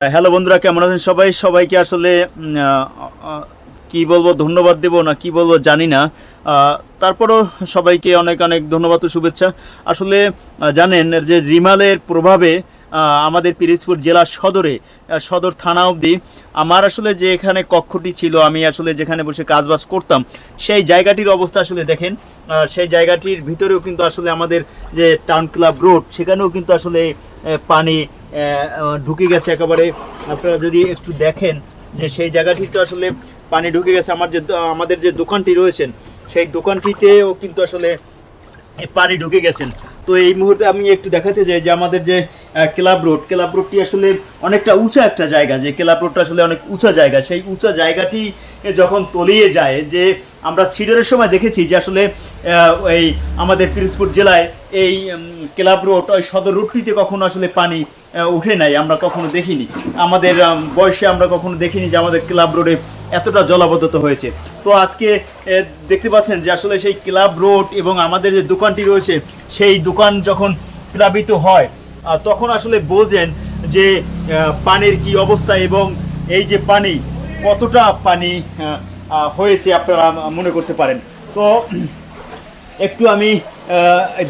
Hello বন্ধুরা, কেমন আছেন সবাই? সবাইকে আসলে কি বলব, ধন্যবাদ দেব না, কি বলব জানি না। তারপরও সবাইকে অনেক অনেক ধন্যবাদ ও শুভেচ্ছা। আসলে জানেন যে রিমালের প্রভাবে আমাদের পিরিজপুর জেলা সদরে সদর থানা অবধি। আমার আসলে যে এখানে কক্ষটি ছিল, আমি আসলে যেখানে বসে কাজবাজ করতাম, সেই জায়গাটির অবস্থা আসলে দেখেন। সেই জায়গাটির ভিতরেও কিন্তু আসলে আমাদের যে টাউন ক্লাব রোড, সেখানেও কিন্তু আসলে পানি ঢুকে গেছে একেবারে। আপনারা যদি একটু দেখেন যে সেই জায়গাটি তো আসলে পানি ঢুকে গেছে, আমার যে, আমাদের যে দোকানটি রয়েছেন, সেই দোকানটিতেও কিন্তু আসলে পানি ঢুকে গেছেন তো এই মুহূর্তে আমি একটু দেখাতে চাই যে আমাদের যে ক্লাব রোড। ক্লাব রোডটি আসলে অনেকটা উঁচা একটা জায়গা, যে ক্লাব রোডটা আসলে অনেক উঁচা জায়গা। সেই উঁচা জায়গাটি যখন তলিয়ে যায়, যে আমরা সিডরের সময় দেখেছি যে আসলে এই আমাদের পিরোজপুর জেলায় এই ক্লাব রোড, ওই সদর রোডটিতে কখনো আসলে পানি উঠে নাই, আমরা কখনো দেখিনি। আমাদের বয়সে আমরা কখনো দেখিনি যে আমাদের ক্লাব রোডে এতটা জলাবদ্ধতা হয়েছে। তো আজকে দেখতে পাচ্ছেন যে আসলে সেই ক্লাব রোড এবং আমাদের যে দোকানটি রয়েছে, সেই দোকান যখন প্লাবিত হয় তখন আসলে বোঝেন যে পানির কি অবস্থা এবং এই যে পানি, কতটা পানি হয়েছে আপনারা মনে করতে পারেন। তো একটু আমি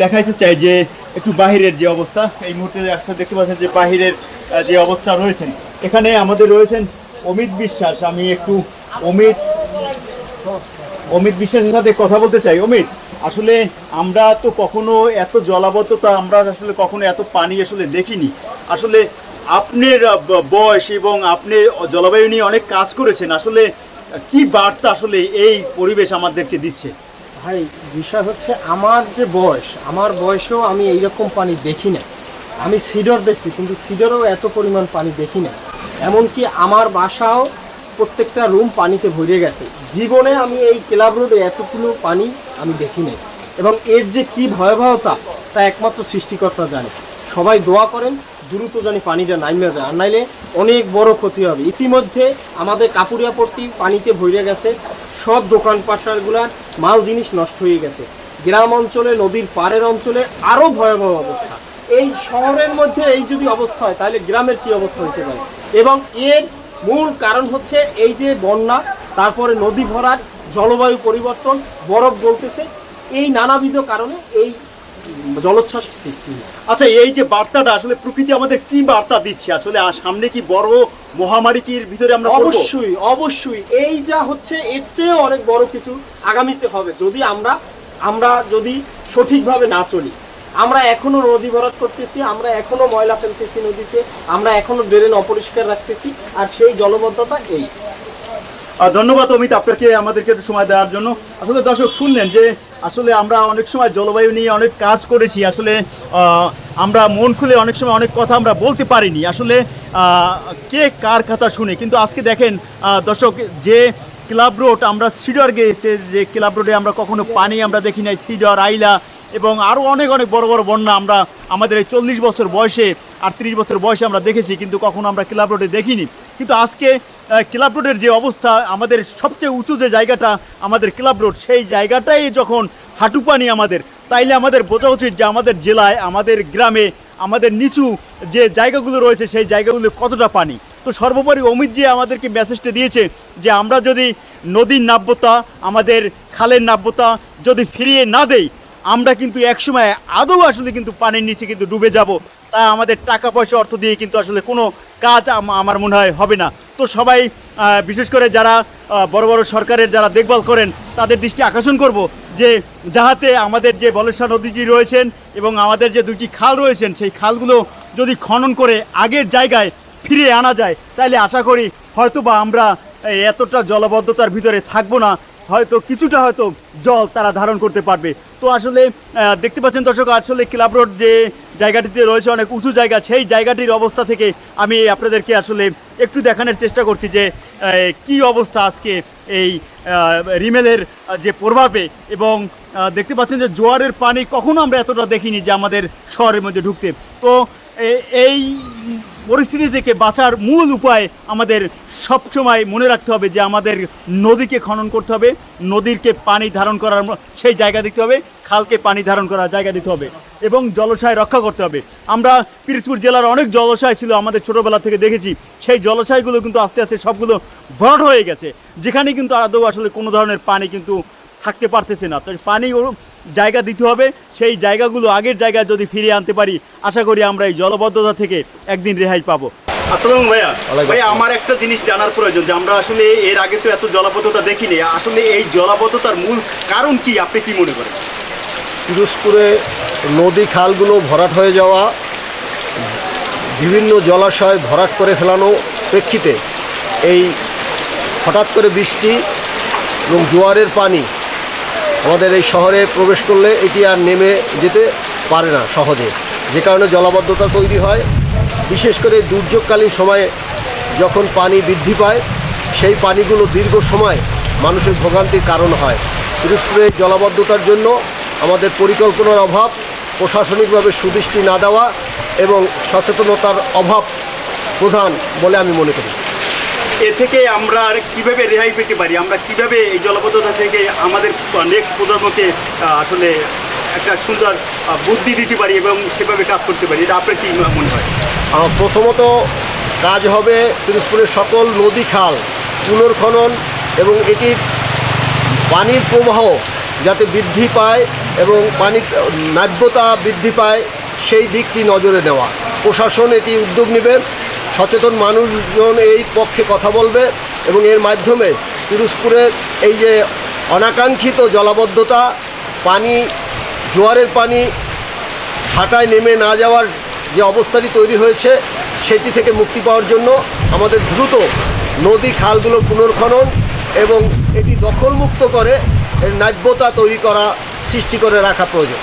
দেখাইতে চাই যে, একটু বাহিরের যে অবস্থা, এই মুহূর্তে আসলে দেখতে পাচ্ছেন যে বাহিরের যে অবস্থা রয়েছেন। এখানে আমাদের রয়েছেন অমিত বিশ্বাস। আমি একটু অমিত অমিত বিশ্বাসের সাথে কথা বলতে চাই। অমিত আসলে আমরা তো কখনো এত জলাবদ্ধতা, আমরা আসলে কখনো এত পানি আসলে দেখিনি। আসলে আপনার বয়স এবং আপনি জলবায়ু নিয়ে অনেক কাজ করেছেন। আসলে কি বার্তা আসলে এই পরিবেশ আমাদেরকে দিচ্ছে? ভাই, বিষয় হচ্ছে আমার যে বয়স, আমার বয়সেও আমি এইরকম পানি দেখি না আমি সিডর দেখছি, কিন্তু সিডরও এত পরিমাণ পানি দেখি না এমনকি আমার বাসাও প্রত্যেকটা রুম পানিতে ভরে গেছে। জীবনে আমি এই ক্লাব রোডে এতগুলো পানি আমি দেখি নাই এবং এর যে কি ভয়াবহতা, তা একমাত্র সৃষ্টিকর্তা জানে। সবাই দোয়া করেন, দ্রুত জানি পানিটা নাইমে যায়। আর নাইলে অনেক বড় ক্ষতি হবে। ইতিমধ্যে আমাদের কাপুরিয়া পট্টি পানিতে ভরে গেছে। সব দোকান পাশারগুলার মাল জিনিস নষ্ট হয়ে গেছে। গ্রাম অঞ্চলে, নদীর পাড়ের অঞ্চলে আরও ভয়াবহ অবস্থা। এই শহরের মধ্যে এই যদি অবস্থা হয়, তাহলে গ্রামের কি অবস্থা হতে পারে? এবং এর মূল কারণ হচ্ছে এই যে বন্যা তারপরে নদী ভরার জলবায়ু পরিবর্তন বরফ গলতেছে এই নানাবিধ কারণে এই জলোচ্ছ্বাস সৃষ্টি হয়েছে। আচ্ছা এই যে বার্তাটা আসলে প্রকৃতি আমাদের কি বার্তা দিচ্ছে? আসলে সামনে কি বড় মহামারী কি ভিতরে আমরা অবশ্যই অবশ্যই। এই যা হচ্ছে এর চেয়ে অনেক বড় কিছু আগামীতে হবে। যদি আমরা আমরা যদি সঠিকভাবে না চলি আমরা এখনও নদী ভরাট করতেছি, আমরা এখনও ময়লা ফেলতেছি নদীতে, আমরা এখনও ড্রেন অপরিষ্কার রাখতেছি, আর সেই জলবদ্ধতা এই। ধন্যবাদ অমিত আপনাকে আমাদেরকে সময় দেওয়ার জন্য। আসলে দর্শক, শুনলেন যে আসলে আমরা অনেক সময় জলবায়ু নিয়ে অনেক কাজ করেছি, আসলে আমরা মন খুলে অনেক সময় অনেক কথা আমরা বলতে পারিনি। আসলে কে কার কথা শুনে, কিন্তু আজকে দেখেন দর্শক, যে ক্লাব রোড আমরা সিডর গিয়েছে যে ক্লাব রোডে আমরা কখনো পানি আমরা দেখি নাই, সিডর, আইলা এবং আরও অনেক অনেক বড় বড় বন্যা আমরা আমাদের এই চল্লিশ বছর বয়সে আর আটত্রিশ বছর বয়সে আমরা দেখেছি, কিন্তু কখনো আমরা ক্লাব রোডে দেখিনি। কিন্তু আজকে ক্লাব রোডের যে অবস্থা, আমাদের সবচেয়ে উঁচু যে জায়গাটা, আমাদের ক্লাব রোড, সেই জায়গাটাই যখন হাঁটু পানি আমাদের, তাইলে আমাদের বোঝা উচিত যে আমাদের জেলায়, আমাদের গ্রামে, আমাদের নিচু যে জায়গাগুলো রয়েছে, সেই জায়গাগুলো কতটা পানি। তো সর্বোপরি অমিত যে আমাদেরকে মেসেজটা দিয়েছে যে আমরা যদি নদীর নাব্যতা, আমাদের খালের নাব্যতা যদি ফিরিয়ে না দেই আমরা কিন্তু একসময় আদৌ আসলে কিন্তু পানির নিচে কিন্তু ডুবে যাব। তা আমাদের টাকা পয়সা অর্থ দিয়ে কিন্তু আসলে কোনো কাজ আমার মনে হয় হবে না। তো সবাই বিশেষ করে যারা বড় বড় সরকারের যারা দেখভাল করেন, তাদের দৃষ্টি আকর্ষণ করব যে যাহাতে আমাদের যে বলেশ্বর নদীটি রয়েছেন এবং আমাদের যে দুটি খাল রয়েছেন, সেই খালগুলো যদি খনন করে আগের জায়গায় ফিরে আনা যায় তাহলে আশা করি হয়তো বা আমরা এতটা জলবদ্ধতার ভিতরে থাকব না। হয়তো কিছুটা হয়তো জল তারা ধারণ করতে পারবে। তো আসলে দেখতে পাচ্ছেন দর্শক, আসলে ক্লাব রোড যে জায়গাটিতে রয়েছে, অনেক উঁচু জায়গা, সেই জায়গাটির অবস্থা থেকে আমি আপনাদেরকে আসলে একটু দেখানোর চেষ্টা করছি যে কি অবস্থা আজকে এই রিমেলের যে প্রভাবে। এবং দেখতে পাচ্ছেন যে জোয়ারের পানি কখনো আমরা এতটা দেখিনি যে আমাদের শহরের মধ্যে ঢুকতে। তো এই পরিস্থিতি থেকে বাঁচার মূল উপায় আমাদের সবসময় মনে রাখতে হবে যে আমাদের নদীকে খনন করতে হবে, নদীরকে পানি ধারণ করার সেই জায়গা দিতে হবে, খালকে পানি ধারণ করার জায়গা দিতে হবে এবং জলাশয় রক্ষা করতে হবে। আমরা পিরিজপুর জেলার অনেক জলাশয় ছিল আমাদের ছোটোবেলা থেকে দেখেছি, সেই জলাশয়গুলো কিন্তু আস্তে আস্তে সবগুলো ভরাট হয়ে গেছে। যেখানে কিন্তু আদৌ আসলে কোনো ধরনের পানি কিন্তু থাকতে পারতেছে না। তো পানি জায়গা দিতে হবে। সেই জায়গাগুলো আগের জায়গায় যদি ফিরিয়ে আনতে পারি আশা করি আমরা এই জলবদ্ধতা থেকে একদিন রেহাই পাবো। আসসালাম ভাইয়া। ভাইয়া আমার একটা জিনিস জানার প্রয়োজন যে আমরা আসলে এর আগে তো এত জলাবদ্ধতা দেখিনি। আসলে এই জলাবদ্ধতার মূল কারণ কি আপনি কি মনে করেন? পিরোজপুরে নদী খালগুলো ভরাট হয়ে যাওয়া বিভিন্ন জলাশয় ভরাট করে ফেলানো প্রেক্ষিতে এই হঠাৎ করে বৃষ্টি এবং জোয়ারের পানি আমাদের এই শহরে প্রবেশ করলে এটি আর নেমে যেতে পারে না সহজে। যে কারণে জলাবদ্ধতা তৈরি হয়। বিশেষ করে দুর্যোগকালীন সময়ে যখন পানি বৃদ্ধি পায়, সেই পানিগুলো দীর্ঘ সময় মানুষের ভোগান্তির কারণ হয়। বিশেষ পিরোজপুরে জলাবদ্ধতার জন্য আমাদের পরিকল্পনার অভাব, প্রশাসনিকভাবে সুদৃষ্টি না দেওয়া এবং সচেতনতার অভাব প্রধান বলে আমি মনে করি। এ থেকে আমরা আর কীভাবে রেহাই পেতে পারি? আমরা কীভাবে এই জলাবদ্ধতা থেকে আমাদের নেক্সট প্রজন্মকে আসলে একটা সুন্দর বুদ্ধি দিতে পারি এবং সেভাবে কাজ করতে পারি? এটা আপনার কী মনে হয়? প্রথমত কাজ হবে পিরোজপুরের সকল নদী খাল পুনর্খনন এবং এটির পানির প্রবাহ যাতে বৃদ্ধি পায় এবং পানির নাব্যতা বৃদ্ধি পায়, সেই দিকটি নজরে নেওয়া। প্রশাসন এটি উদ্যোগ নেবে। সচেতন মানুষজন এই পক্ষে কথা বলবে এবং এর মাধ্যমে পিরোজপুরের এই যে অনাকাঙ্ক্ষিত জলাবদ্ধতা, পানি, জোয়ারের পানি ভাটায় নেমে না যাওয়ার যে অবস্থাটি তৈরি হয়েছে, সেটি থেকে মুক্তি পাওয়ার জন্য আমাদের দ্রুত নদী খালগুলো পুনর্খনন এবং এটি দখলমুক্ত করে এর নাব্যতা তৈরি করা, সৃষ্টি করে রাখা প্রয়োজন।